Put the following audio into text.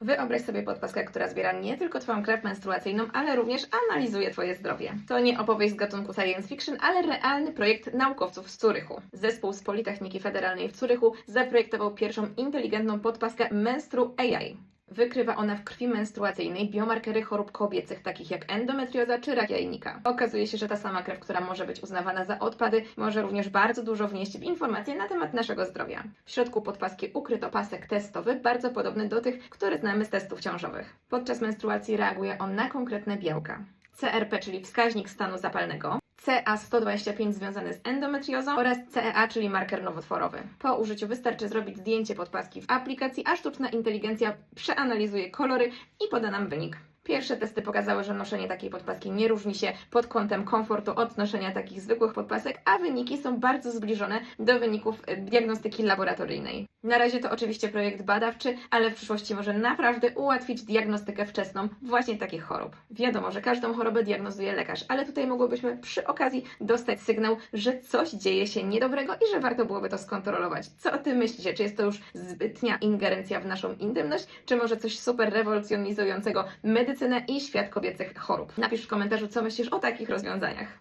Wyobraź sobie podpaskę, która zbiera nie tylko Twoją krew menstruacyjną, ale również analizuje Twoje zdrowie. To nie opowieść z gatunku science fiction, ale realny projekt naukowców z Curychu. Zespół z Politechniki Federalnej w Curychu zaprojektował pierwszą inteligentną podpaskę Menstru AI. Wykrywa ona w krwi menstruacyjnej biomarkery chorób kobiecych, takich jak endometrioza czy rak jajnika. Okazuje się, że ta sama krew, która może być uznawana za odpady, może również bardzo dużo wnieść w informacje na temat naszego zdrowia. W środku podpaski ukryto pasek testowy, bardzo podobny do tych, które znamy z testów ciążowych. Podczas menstruacji reaguje on na konkretne białka. CRP, czyli wskaźnik stanu zapalnego, CA125 związany z endometriozą oraz CEA, czyli marker nowotworowy. Po użyciu wystarczy zrobić zdjęcie podpaski w aplikacji, a sztuczna inteligencja przeanalizuje kolory i poda nam wynik. Pierwsze testy pokazały, że noszenie takiej podpaski nie różni się pod kątem komfortu od noszenia takich zwykłych podpasek, a wyniki są bardzo zbliżone do wyników e, diagnostyki laboratoryjnej. Na razie to oczywiście projekt badawczy, ale w przyszłości może naprawdę ułatwić diagnostykę wczesną właśnie takich chorób. Wiadomo, że każdą chorobę diagnozuje lekarz, ale tutaj mogłybyśmy przy okazji dostać sygnał, że coś dzieje się niedobrego i że warto byłoby to skontrolować. Co o tym myślicie? Czy jest to już zbytnia ingerencja w naszą intymność, czy może coś super rewolucjonizującego medycynę i świat kobiecych chorób? Napisz w komentarzu, co myślisz o takich rozwiązaniach.